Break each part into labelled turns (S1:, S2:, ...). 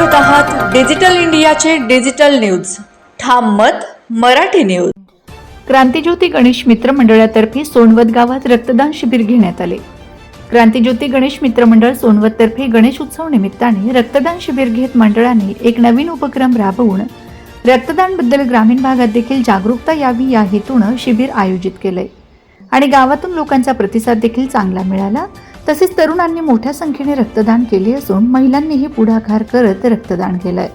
S1: Digital इंडियाचे digital news. ठाम मत मराठी न्यूज.
S2: क्रांतीज्योती गणेश मित्र मंडळातर्फे सोनवत गावात रक्तदान शिबिर घेण्यात आले. क्रांतीज्योती गणेश मित्र मंडळ सोनवततर्फे गणेश उत्सव निमित्ताने रक्तदान शिबिर घेत मंडळाने एक नवीन उपक्रम राबवून रक्तदानबद्दल ग्रामीण भागात देखील जागरूकता यावी या हेतून शिबिर आयोजित केलंय. आणि गावातून लोकांचा प्रतिसाद देखील चांगला मिळाला. तसेच तरुणांनी मोठ्या संख्येने रक्तदान केले असून महिलांनीही पुढाकार करत रक्तदान केलंय.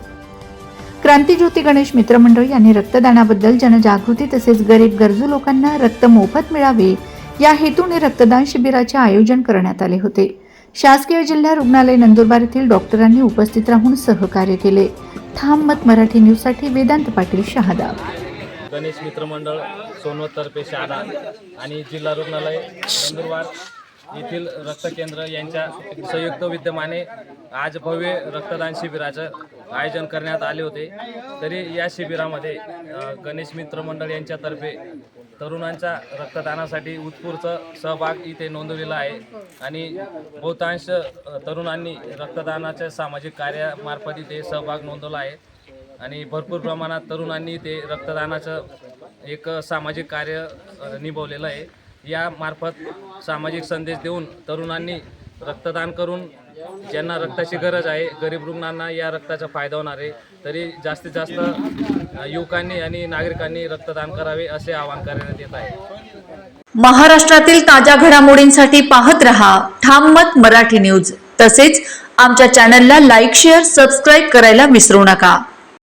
S2: क्रांतीज्योती गणेश मित्रमंडळ यांनी रक्तदानाबद्दल जनजागृती तसेच गरीब गरजू लोकांना रक्त मोफत मिळावे या हेतूने रक्तदान शिबिराचे आयोजन करण्यात आले होते. शासकीय जिल्हा रुग्णालय नंदुरबार येथील डॉक्टरांनी उपस्थित राहून सहकार्य केले. ठाम मत मराठी न्यूजसाठी वेदांत पाटील शहादा.
S3: गणेश मित्रमंडळ सोनवतर्फे शहादा आणि जिल्हा रुग्णालय नंदुरबार येथील रक्त केंद्र यांच्या संयुक्त विद्यमाने आज भव्य रक्तदान शिबिराचं आयोजन करण्यात आले होते. तरी या शिबिरामध्ये गणेश मित्र मंडळ यांच्यातर्फे तरुणांच्या रक्तदानासाठी उत्स्फूर्त सहभाग इथे नोंदवलेला आहे आणि बहुतांश तरुणांनी रक्तदानाच्या सामाजिक कार्यामार्फत इथे सहभाग नोंदवला आहे आणि भरपूर प्रमाणात तरुणांनी ते रक्तदानाचं एक सामाजिक कार्य निभवलेलं आहे. या मार्फत सामाजिक संदेश देऊन तरुणांनी रक्तदान करून ज्यांना रक्ताची गरज आहे गरीब रुग्णांना या रक्ताचा फायदा होणार आहे तरी जास्तीत जास्त युवकांनी आणि नागरिकांनी रक्तदान करावे असे आवाहन करण्यात येत आहे.
S1: महाराष्ट्रातील ताज्या घडामोडींसाठी पाहत रहा ठाम मत मराठी न्यूज. तसेच आमच्या चॅनलला लाईक शेअर सबस्क्राईब करायला विसरू नका.